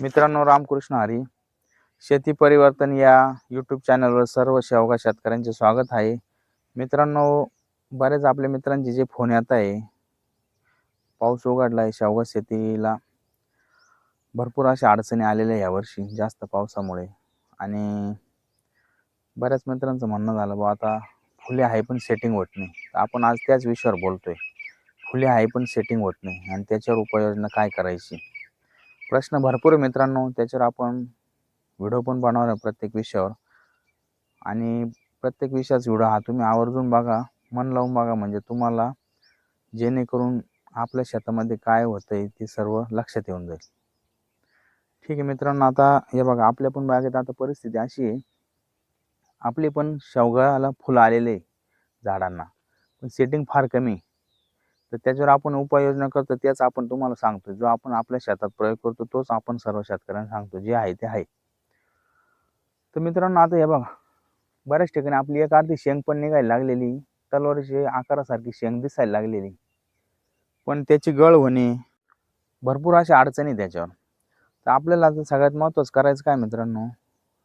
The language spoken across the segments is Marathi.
मित्रांनो रामकृष्ण हरी. शेती परिवर्तन या यूट्यूब चॅनलवर सर्व शेवगा शेतकऱ्यांचे स्वागत आहे. मित्रांनो बरेच आपल्या मित्रांचे जे फोन येत आहे पाऊस उघडला आहे शेवगा शेतीला. भरपूर अशा अडचणी आलेल्या यावर्षी जास्त पावसामुळे. आणि बऱ्याच मित्रांचं म्हणणं झालं बा आता फुले आहे पण सेटिंग होत नाही. तर आपण आज त्याच विषयावर बोलतोय. फुले आहे पण सेटिंग होत नाही. आणि त्याच्यावर उपाययोजना काय करायची? प्रश्न भरपूर आहे मित्रांनो. त्याच्यावर आपण व्हिडिओ पण बनवणार आहे प्रत्येक विषयावर. आणि प्रत्येक विषयाचा व्हिडिओ हा तुम्ही आवर्जून बघा मन लावून बघा. म्हणजे तुम्हाला जेणेकरून आपल्या शेतामध्ये काय होतं आहे ते सर्व लक्षात येऊन जाईल. ठीक आहे मित्रांनो आता हे बघा आपल्या पण बागेत आता परिस्थिती अशी आहे. आपली पण शेवगाला फुलं आलेले आहे झाडांना. पण सेटिंग फार कमी तर त्याच्यावर आपण उपाययोजना करतो त्याच आपण तुम्हाला सांगतो. जो आपण आपल्या शेतात प्रयोग करतो तोच आपण सर्व शेतकऱ्यांना सांगतो जे आहे ते आहे. तर मित्रांनो आता हे बघा. बऱ्याच ठिकाणी आपली एक अर्धी शेंग पण निघायला लागलेली. तलवारीची आकारासारखी शेंग दिसायला लागलेली. पण त्याची गळ होणे भरपूर अशा अडचणी त्याच्यावर. तर आपल्याला आता सगळ्यात महत्त्वाचं करायचं काय मित्रांनो?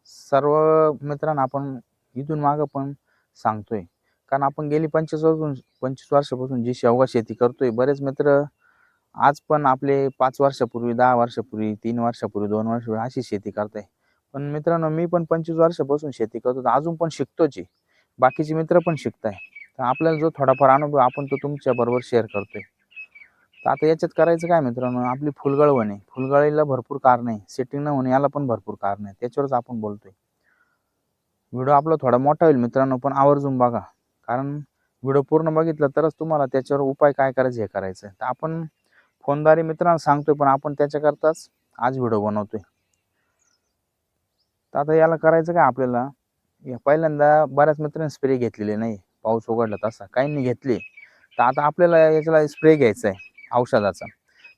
सर्व मित्रांना आपण इथून मागं पण सांगतोय. कारण आपण गेली पंचवीस वर्षून पंचवीस वर्षापासून जी शेवगा शेती करतोय बरेच मित्र आज पण आपले पाच वर्षापूर्वी दहा वर्षापूर्वी तीन वर्षापूर्वी दोन वर्षापूर्वी अशी शेती करताय. पण मित्रांनो मी पण पंचवीस वर्षापासून शेती करतो अजून पण शिकतोच आहे. बाकीचे मित्र पण शिकताय. तर आपल्याला जो थोडाफार अनुभव आपण तो तुमच्या बरोबर शेअर करतोय. तर आता याच्यात करायचं काय मित्रांनो आपली फुलगळ होणे फुलगळीला भरपूर कारण आहे. सेटिंग न होणे याला पण भरपूर कारण आहे. त्याच्यावरच आपण बोलतोय. व्हिडिओ आपला थोडा मोठा होईल मित्रांनो पण आवर्जून बघा. कारण व्हिडिओ पूर्ण बघितला तरच तुम्हाला त्याच्यावर उपाय काय करायचे हे करायचं आहे तर आपण फोनद्वारे मित्रांना सांगतोय पण आपण त्याच्याकरताच आज व्हिडिओ बनवतोय. तर आता याला करायचं काय आपल्याला? या पहिल्यांदा बऱ्याच मित्रांनी स्प्रे घेतलेले नाही. पाऊस उघडला तसा. काहींनी घेतली. तर आता आपल्याला याच्याला स्प्रे घ्यायचा आहे औषधाचा.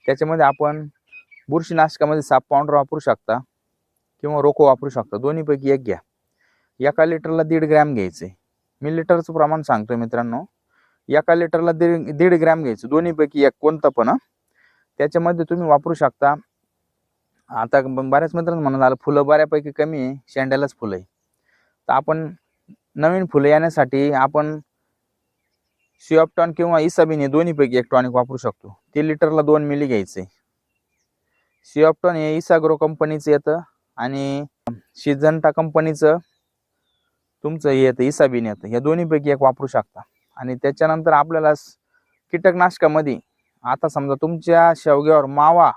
त्याच्यामध्ये आपण बुरशीनाशकामध्ये साप पावडर वापरू शकता किंवा रोको वापरू शकता. दोन्हीपैकी एक घ्या. एका लिटरला दीड ग्रॅम घ्यायचे. मी लिटरचं प्रमाण सांगतो मित्रांनो. एका लिटरला दीड दीड ग्रॅम घ्यायचं. दोन्हीपैकी एक कोणतं पण त्याच्यामध्ये तुम्ही वापरू शकता. आता बऱ्याच मित्रांनो म्हणून आलं फुलं बऱ्यापैकी कमी आहे शेंड्यालाच फुलं आहे. तर आपण नवीन फुलं येण्यासाठी आपण सिऑप्टॉन किंवा इसाबिन हे दोन्हीपैकी एक टॉनिक वापरू शकतो. ते लिटरला दोन मिली घ्यायचे. सिऑप्टॉन हे इसाग्रो कंपनीचं येतं आणि शिजंटा कंपनीचं तुमचं हे येतं इसाबिन येतं. या दोन्हीपैकी एक वापरू शकता. आणि त्याच्यानंतर आपल्याला कीटकनाशकामध्ये आता समजा तुमच्या शेवग्यावर मावा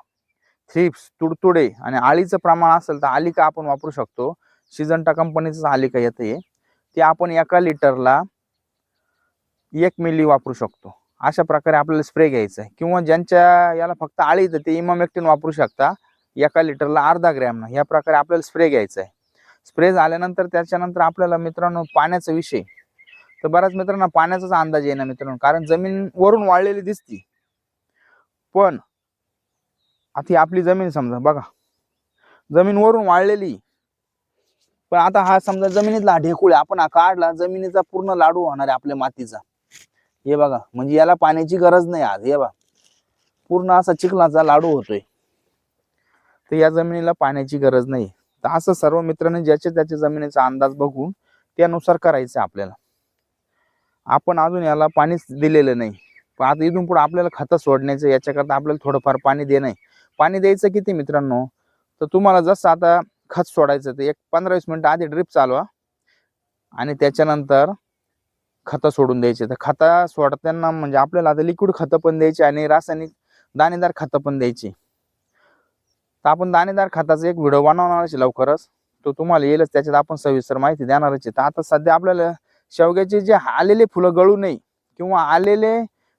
थ्रिप्स तुडतुडे आणि आळीचं प्रमाण असेल तर आलिका आपण वापरू शकतो. शिजंटा कंपनीचंच आलिका येतं हे. ते आपण एका लिटरला एक मिली वापरू शकतो. अशा प्रकारे आपल्याला स्प्रे घ्यायचा आहे. किंवा ज्यांच्या याला फक्त आळी येतं ते इमामेक्टिन वापरू शकता. एका लिटरला अर्धा ग्रॅमनं. या प्रकारे आपल्याला स्प्रे घ्यायचा आहे. स्प्रे झाल्यानंतर त्याच्यानंतर आपल्याला मित्रांनो पाण्याचा विषय. तर बऱ्याच मित्रांना पाण्याचाच अंदाज येईना मित्रांनो कारण जमीन वरून वाळलेली दिसती. पण आता ही आपली जमीन समजा बघा. जमीन वरून वाळलेली. पण आता हा समजा जमिनीतला ढेकुळ ढेकूळ आपण हा काढला जमिनीचा पूर्ण लाडू होणार आहे आपल्या मातीचा. हे बघा म्हणजे याला पाण्याची गरज नाही आज हे बघा. पूर्ण असा चिखलाचा लाडू होतोय. तर या जमिनीला पाण्याची गरज नाही. तर असं सर्व मित्रांनी ज्याच्या त्याच्या जमिनीचा अंदाज बघून त्यानुसार करायचं आपल्याला. आपण अजून याला पाणीच दिलेलं नाही. पण आता इथून पुढे आपल्याला खतं सोडण्याचं याच्याकरता आपल्याला थोडंफार पाणी देणं आहे. पाणी द्यायचं किती मित्रांनो? तर तुम्हाला जसं आता खत सोडायचं तर एक पंधरा वीस मिनटं आधी ड्रिप चालवा. आणि त्याच्यानंतर खतं सोडून द्यायचे. तर खतं सोडताना म्हणजे आपल्याला आता लिक्विड खतं पण द्यायची आणि रासायनिक दाणेदार खतं पण द्यायची. तर आपण दाणेदार खताचा एक व्हिडिओ बनवणारच आहे लवकरच. तो तुम्हाला येईलच त्याच्यात आपण सविस्तर माहिती देणारच आहे. तर आता सध्या आपल्याला शेवग्याचे जे आलेले फुलं गळू नये किंवा आलेले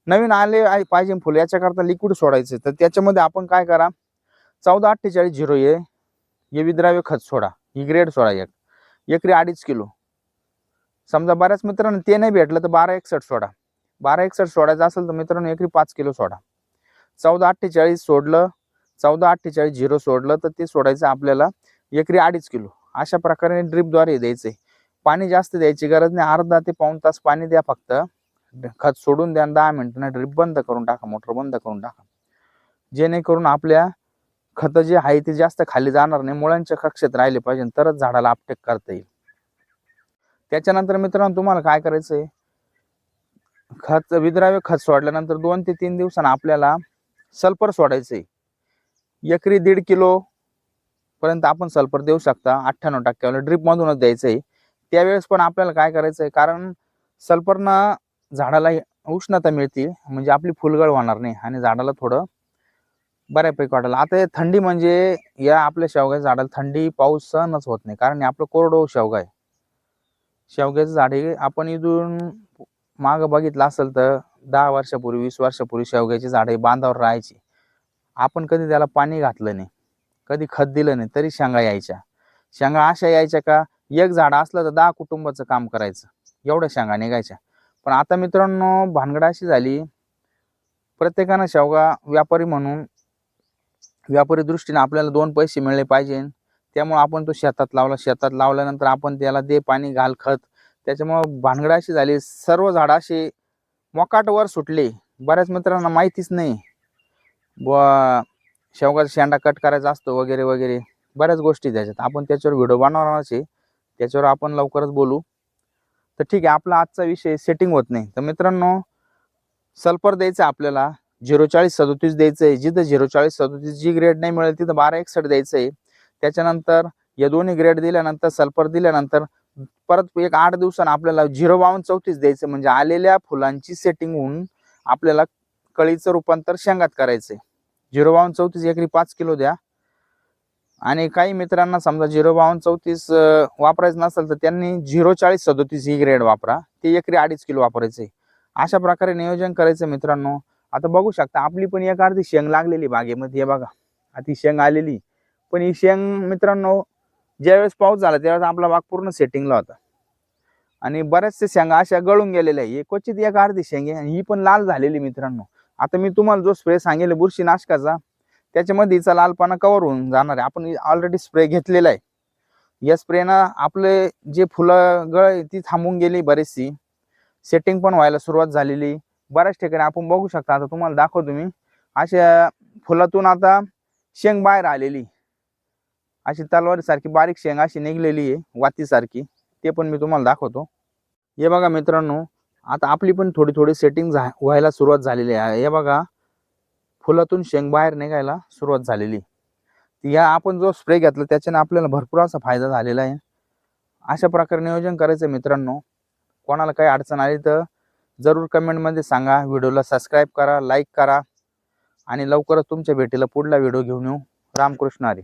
नवीन आले आहे पाहिजे फुलं याच्याकरता लिक्विड सोडायचे. तर त्याच्यामध्ये आपण काय करा चौदा अठ्ठेचाळीस झिरो ये हे विद्राव्य खत सोडा. ही ग्रेड सोडा एक. एकरी अडीच किलो. समजा बऱ्याच मित्रांनो ते नाही भेटलं तर बारा एकसठ सोडा. बारा एकसठ सोडायचं असेल तर मित्रांनो एकरी पाच किलो सोडा. चौदा अठ्ठेचाळीस सोडलं चौदा अठ्ठेचाळीस झिरो सोडलं तर ते सोडायचं आपल्याला एकरी अडीच किलो. अशा प्रकारे ड्रिपद्वारे द्यायचे. पाणी जास्त द्यायची गरज नाही. अर्धा ते पाऊण तास पाणी द्या फक्त. खत सोडून द्या दहा मिनिटांना ड्रीप बंद करून टाका मोटर बंद करून टाका. जेणेकरून आपल्या खतं जे आहे ते जास्त खाली जाणार नाही मुळांच्या कक्षेत राहिले पाहिजे तरच झाडाला आपटेक करता येईल. त्याच्यानंतर मित्रांनो तुम्हाला काय करायचं आहे खत विद्राव्य खत सोडल्यानंतर दोन ते तीन दिवसांना आपल्याला सल्फर सोडायचं आहे एकरी दीड किलो पर्यंत आपण सल्फर देऊ शकता. अठ्ठ्याण्णव टक्क्यावर. ड्रीपमधूनच द्यायचं आहे त्यावेळेस पण आपल्याला काय करायचं आहे कारण सल्फरनं झाडाला उष्णता मिळते. म्हणजे आपली फुलगळ होणार नाही. आणि झाडाला थोडं बऱ्यापैकी वाटेल आता हे थंडी म्हणजे या आपल्या शेवग्याच्या झाडाला थंडी पाऊस सहनच होत नाही. कारण आपलं कोरडो शेवगा आहे. शेवग्याचं झाड हे आपण इथून मागं बघितलं असेल तर दहा वर्षापूर्वी वीस वर्षापूर्वी शेवग्याची झाडे बांधावर राहायची. आपण कधी त्याला पाणी घातलं नाही कधी खत दिलं नाही तरी शेंगा यायच्या. शेंगा अशा यायच्या का एक झाड असलं तर दहा कुटुंबाचं काम करायचं एवढ्या शेंगा निघायच्या. पण आता मित्रांनो भानगड अशी झाली. प्रत्येकानं शेवगा व्यापारी म्हणून व्यापारी दृष्टीने आपल्याला दोन पैसे मिळले पाहिजे. त्यामुळे आपण तो शेतात लावला शेतात लावल्यानंतर आपण त्याला दे पाणी घाल खत. त्याच्यामुळं भानगड अशी झाली. सर्व झाडं अशी मोकाटवर सुटले. बऱ्याच मित्रांना माहितीच नाही. बुवा शेवगाचा शेंडा कट करायचा असतो वगैरे वगैरे. बऱ्याच गोष्टी त्याच्यात. आपण त्याच्यावर व्हिडिओ बनवणारच आहे. त्याच्यावर आपण लवकरच बोलू. तर ठीक आहे आपला आजचा विषय सेटिंग होत नाही. तर मित्रांनो सल्फर द्यायचं आपल्याला. झिरो चाळीस सदोतीस द्यायचं आहे. जिथं झिरो चाळीस सदोतीस जी ग्रेड नाही मिळेल तिथं बारा एकसठ द्यायचं आहे. त्याच्यानंतर या दोन्ही ग्रेड दिल्यानंतर सल्फर दिल्यानंतर परत एक आठ दिवसानं आपल्याला झिरो बावन्न चौतीस द्यायचं म्हणजे आलेल्या फुलांची सेटिंग होऊन आपल्याला कळीचं रूपांतर शेंगात करायचं आहे झिरो बावन्न चौतीस एकरी पाच किलो द्या. आणि काही मित्रांना समजा झिरो बावन्न चौतीस वापरायचं नसेल तर त्यांनी झिरो चाळीस सदोतीस ही ग्रेड वापरा. ते एकरी अडीच किलो वापरायचे. अशा प्रकारे नियोजन करायचं मित्रांनो. आता बघू शकता आपली पण एक अर्धी शेंग लागलेली बागेमध्ये. हे बघा आता ती शेंग आलेली. पण ही शेंग मित्रांनो ज्यावेळेस पाऊस झाला त्यावेळेस आपला बाग पूर्ण सेटिंगला होता. आणि बऱ्याचशा शेंगा अशा गळून गेलेल्या आहे क्वचित एक अर्धी शेंग आहे आणि ही पण लाल झालेली मित्रांनो. आता मी तुम्हाला जो स्प्रे सांगेल बुरशी नाशकाचा त्याच्यामध्ये हिचा लालपणा कवर होऊन जाणार आहे. आपण ऑलरेडी स्प्रे घेतलेला आहे. या स्प्रेनं आपले जे फुलं गळ आहे ती थांबून गेली बरीचशी. सेटिंग पण व्हायला सुरुवात झालेली. बऱ्याच ठिकाणी आपण बघू शकता. आता तुम्हाला दाखवतो मी. अशा फुलातून आता शेंग बाहेर आलेली. अशी तलवारीसारखी बारीक शेंग अशी निघलेली आहे वातीसारखी. ते पण मी तुम्हाला दाखवतो. हे बघा मित्रांनो आता आपली पण थोडी थोडी सेटिंग झा व्हायला सुरुवात झालेली आहे. हे बघा फुलातून शेंग बाहेर निघायला सुरुवात झालेली. या आपण जो स्प्रे घेतला त्याच्याने आपल्याला भरपूर असा फायदा झालेला आहे. अशा प्रकारे नियोजन करायचं मित्रांनो. कोणाला काही अडचण आली तर जरूर कमेंटमध्ये सांगा. व्हिडिओला सबस्क्राईब करा लाईक करा. आणि लवकरच तुमच्या भेटीला पुढला व्हिडिओ घेऊन येऊ. रामकृष्ण हरी.